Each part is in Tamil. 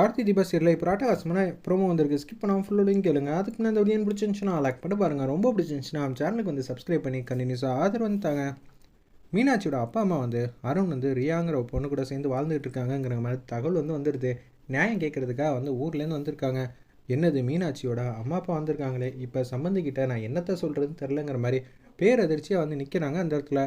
கார்த்தி தீபா சீரில் இப்போ ராட்டகாசமான ப்ரோமோ வந்திருக்கு. ஸ்கிப் பண்ணாமல் ஃபுல்லோடையும் கேளுங்க. அதுக்கு நான் இந்த வீடியோ பிடிச்சிருந்துச்சுன்னா லைக் பண்ணி பாருங்கள் ரொம்ப பிடிச்சிருந்துச்சுன்னா நம்ம சேனலுக்கு வந்து சப்ஸ்கிரைப் பண்ணி கண்டினியூஸாக ஆதரவு வந்துட்டாங்க மீனாட்சியோட அப்பா அம்மா வந்து அருண் வந்து ரியாங்கிற ஒரு பொண்ணு கூட சேர்ந்து வாழ்ந்துகிட்டு இருக்காங்கங்கிற மாதிரி தகவல் வந்து வந்துடுது நியாயம் கேட்குறதுக்காக வந்து ஊர்லேருந்து வந்திருக்காங்க. என்னது மீனாட்சியோட அம்மா அப்பா வந்திருக்காங்களே? இப்போ சம்மந்திக்கிட்ட நான் என்னத்தை சொல்கிறதுன்னு தெரிலங்கிற மாதிரி பேரதிர்ச்சியாக வந்து நிற்கிறாங்க அந்த இடத்துல.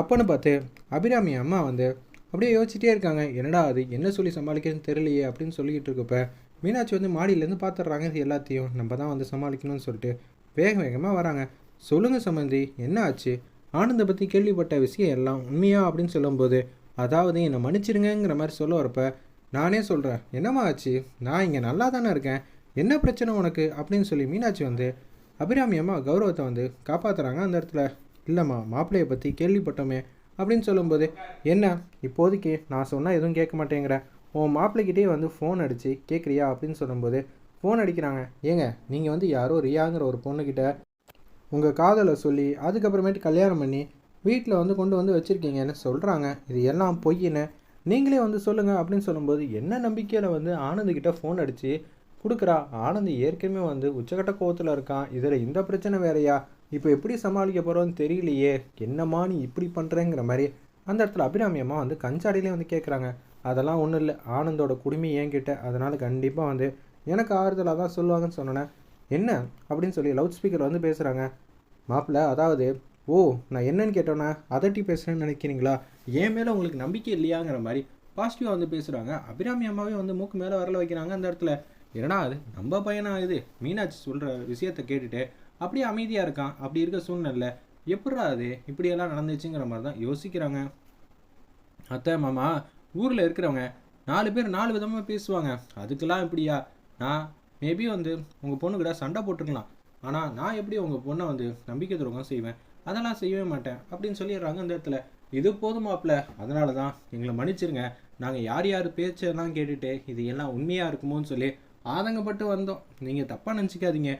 அப்போன்னு பார்த்து அபிராமி அம்மா வந்து அப்படியே யோசிச்சுட்டே இருக்காங்க. என்னடா அது? என்ன சொல்லி சமாளிக்கிறதுன்னு தெரியலையே அப்படின்னு சொல்லிக்கிட்டு இருக்கப்ப மீனாட்சி வந்து மாடியிலேருந்து பார்த்துட்றாங்க இது எல்லாத்தையும். நம்ம தான் வந்து சமாளிக்கணும்னு சொல்லிட்டு வேக வேகமாக வராங்க. சொல்லுங்கள் சம்மந்தி என்ன ஆச்சு? ஆனந்தை பற்றி கேள்விப்பட்ட விஷயம் எல்லாம் உண்மையா? அப்படின்னு சொல்லும்போது அதாவது என்னை மன்னிச்சிருங்கிற மாதிரி சொல்ல வரப்ப நானே சொல்கிறேன் என்னம்மா ஆச்சு? நான் இங்கே நல்லா தானே இருக்கேன். என்ன பிரச்சனை உனக்கு? அப்படின்னு சொல்லி மீனாட்சி வந்து அபிராமி அம்மா கௌரவத்தை வந்து காப்பாற்றுறாங்க அந்த இடத்துல. இல்லைம்மா மாப்பிள்ளையை பற்றி கேள்விப்பட்டோமே. அப்படின்னு சொல்லும்போது என்ன? இப்போதைக்கு நான் சொன்னால் எதுவும் கேட்க மாட்டேங்கிறேன் உன் மாப்பிள்ளைக்கிட்டே வந்து ஃபோன் அடித்து கேட்குறியா? அப்படின்னு சொல்லும்போது ஃபோன் அடிக்கிறாங்க. ஏங்க நீங்கள் வந்து யாரோ ரியாங்கிற ஒரு பொண்ணுக்கிட்ட உங்கள் காதலை சொல்லி அதுக்கப்புறமேட்டு கல்யாணம் பண்ணி வீட்டில் வந்து கொண்டு வந்து வச்சுருக்கீங்கன்னு சொல்கிறாங்க இது எல்லாம் பொய்யின்னு நீங்களே வந்து சொல்லுங்கள் அப்படின்னு சொல்லும்போது என்ன நம்பிக்கையில் வந்து ஆனந்துக்கிட்ட ஃபோன் அடித்து கொடுக்குறா ஆனந்த் ஏற்கனவே வந்து உச்சக்கட்ட கோவத்தில் இருக்கான். இதில் இந்த பிரச்சனை வேறையா? இப்போ எப்படி சமாளிக்க போகிறோன்னு தெரியலையே. என்னம்மா நீ இப்படி பண்ணுறேங்கிற மாதிரி. அந்த இடத்துல அபிராமி அம்மா வந்து கஞ்சாடியிலே வந்து கேட்குறாங்க அதெல்லாம் ஒன்றும் இல்லை. ஆனந்தோட குடுமி ஏங்கிட்ட அதனால் கண்டிப்பாக வந்து எனக்கு ஆறுதலாக தான் சொல்லுவாங்கன்னு சொன்னேன். என்ன? அப்படின்னு சொல்லி லவுட் ஸ்பீக்கர் வந்து பேசுகிறாங்க மாப்பிள்ள அதாவது ஓ நான் என்னன்னு கேட்டோன்னே அதட்டி பேசுகிறேன்னு நினைக்கிறீங்களா? என் மேலே உங்களுக்கு நம்பிக்கை இல்லையாங்கிற மாதிரி பாசிட்டிவாக வந்து பேசுகிறாங்க அபிராமி அம்மாவே வந்து மூக்கு மேலே வரல வைக்கிறாங்க அந்த இடத்துல. என்னடா அது நம்ம பையனா இது? மீனாட்சி சொல்கிற விஷயத்த கேட்டுட்டு அப்படியே அமைதியாக இருக்கான். அப்படி இருக்க சூழ்நிலை எப்படா அது? இப்படியெல்லாம் நடந்துச்சுங்கிற மாதிரி தான் யோசிக்கிறாங்க. அத்தை மாமா ஊரில் இருக்கிறவங்க நாலு பேர் நாலு விதமாக பேசுவாங்க. அதுக்கெல்லாம் இப்படியா நான் மேபி வந்து உங்கள் பொண்ணுக்கிட்ட சண்டை போட்டுருக்கலாம். ஆனால் நான் எப்படி உங்கள் பொண்ணை வந்து நம்பிக்கை துரோகம் செய்வேன்? அதெல்லாம் செய்யவே மாட்டேன் அப்படின்னு சொல்லிடுறாங்க அந்த இடத்துல. இது போதுமாப்ல அதனால தான் எங்களை மன்னிச்சிருங்க. நாங்கள் யார் யார் பேச்செல்லாம் கேட்டுட்டு இது எல்லாம் உண்மையாக இருக்குமோன்னு சொல்லி ஆதங்கப்பட்டு வந்தோம். நீங்கள் தப்பாக நினச்சிக்காதீங்க.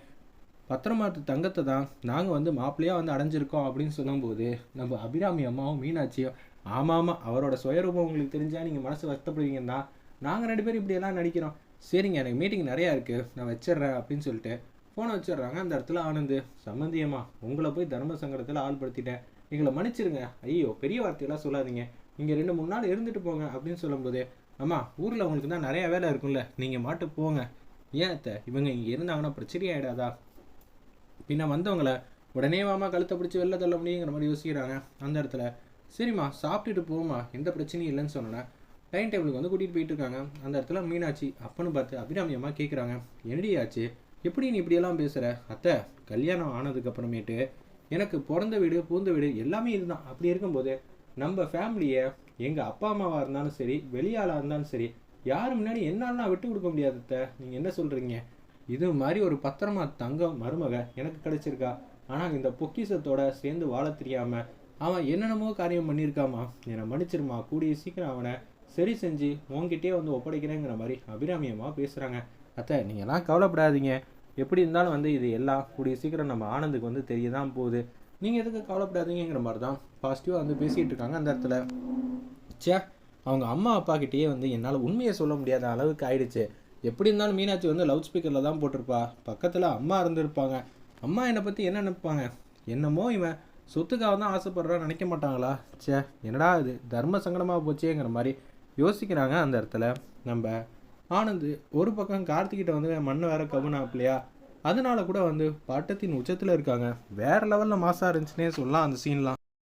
பத்திரமாட்டு தங்கத்தை தான் நாங்கள் வந்து மாப்பிள்ளையாக வந்து அடைஞ்சிருக்கோம் அப்படின்னு சொல்லும்போது நம்ம அபிராமி அம்மாவும் மீனாட்சியும் ஆமாம் ஆமாம் அவரோட சுயரூபம் உங்களுக்கு தெரிஞ்சால் நீங்கள் மனசு வருத்தப்படுவீங்கன்னா நாங்கள் ரெண்டு பேரும் இப்படியெல்லாம் நடிக்கிறோம். சரிங்க எனக்கு மீட்டிங் நிறையா இருக்குது நான் வச்சிடுறேன் அப்படின்னு சொல்லிட்டு ஃபோனை வச்சிடுறாங்க. அந்த இடத்துல ஆனந்து சம்மந்தியம்மா உங்களை போய் தர்ம சங்கடத்தில் ஆள்படுத்திட்டேன். எங்களை மன்னிச்சிருங்க. ஐயோ பெரிய வார்த்தையெல்லாம் சொல்லாதீங்க. இங்கே ரெண்டு மூணு நாள் இருந்துட்டு போங்க அப்படின்னு சொல்லும்போது அம்மா ஊரில் உங்களுக்கு தான் நிறையா வேலை இருக்கும்ல நீங்கள் மாட்டு போங்க. ஏன் அத்தை? இவங்க இங்கே இருந்தாங்கன்னா பிரச்சனை ஆகிடாதா பின்ன வந்தவங்கள உடனே வாமா கழுத்தை பிடிச்சி வெளில தள்ள முடியுங்கிற மாதிரி யோசிக்கிறாங்க. அந்த இடத்துல சரிம்மா சாப்பிட்டுட்டு போமா எந்த பிரச்சனையும் இல்லைன்னு சொன்னேன் டைனிங் டேபிளுக்கு வந்து கூட்டிகிட்டு போயிட்டு இருக்காங்க. அந்த இடத்துல மீனாட்சி அப்பன்னு பார்த்து அபிராமி அம்மா கேட்குறாங்க என்னடி ஆச்சு? எப்படி நீ இப்படியெல்லாம் பேசுகிற அத்தை கல்யாணம் ஆனதுக்கப்புறமேட்டு எனக்கு பிறந்த வீடு பூந்த வீடு எல்லாமே இதுதான். அப்படி இருக்கும்போது நம்ம ஃபேமிலியை எங்கள் அப்பா அம்மாவாக இருந்தாலும் சரி வெளியாளாக இருந்தாலும் சரி யார் முன்னாடி என்னால் நான் விட்டு கொடுக்க முடியாது அத்தை. நீங்கள் என்ன சொல்கிறீங்க இது மாதிரி ஒரு பத்திரமா தங்கம் மருமக எனக்கு கிடைச்சிருக்கா? ஆனால் இந்த பொக்கிசத்தோட சேர்ந்து வாழ தெரியாம அவன் என்னென்னமோ காரியம் பண்ணியிருக்காமா? என்னை மன்னிச்சிருமா? கூடிய சீக்கிரம் அவனை சரி செஞ்சு உங்ககிட்டயே வந்து ஒப்படைக்கிறேங்கிற மாதிரி அபிராமியமாக பேசுகிறாங்க அத்தை நீங்கள்லாம் கவலைப்படாதீங்க. எப்படி இருந்தாலும் வந்து இது எல்லாம் கூடிய சீக்கிரம் நம்ம ஆனந்துக்கு வந்து தெரிய தான் போகுது. நீங்கள் எதுக்கு கவலைப்படாதீங்கிற மாதிரி தான் பாசிட்டிவாக வந்து பேசிகிட்டு இருக்காங்க அந்த இடத்துல. ச்சே அவங்க அம்மா அப்பா கிட்டேயே வந்து என்னால் உண்மையை சொல்ல முடியாத அளவுக்கு ஆயிடுச்சு. எப்படி இருந்தாலும் மீனாட்சி வந்து லவுட் ஸ்பீக்கரில் தான் போட்டிருப்பா. பக்கத்தில் அம்மா இருந்திருப்பாங்க. அம்மா என்னை பற்றி என்ன நினைப்பாங்க? என்னமோ இவன் சொத்துக்காக தான் ஆசைப்படுறான்னு நினைக்க மாட்டாங்களா? ச்சே என்னடா இது? தர்ம சங்கடமாக போச்சேங்கிற மாதிரி யோசிக்கிறாங்க அந்த இடத்துல நம்ம ஆனந்த். ஒரு பக்கம் கார்த்திகிட்ட வந்து மண்ணை வேற கவுனாப்லையா அதனால கூட வந்து பட்டத்தின் உச்சத்தில் இருக்காங்க. வேற லெவலில் மாசாக இருந்துச்சுன்னே சொல்லலாம் அந்த சீன்லாம்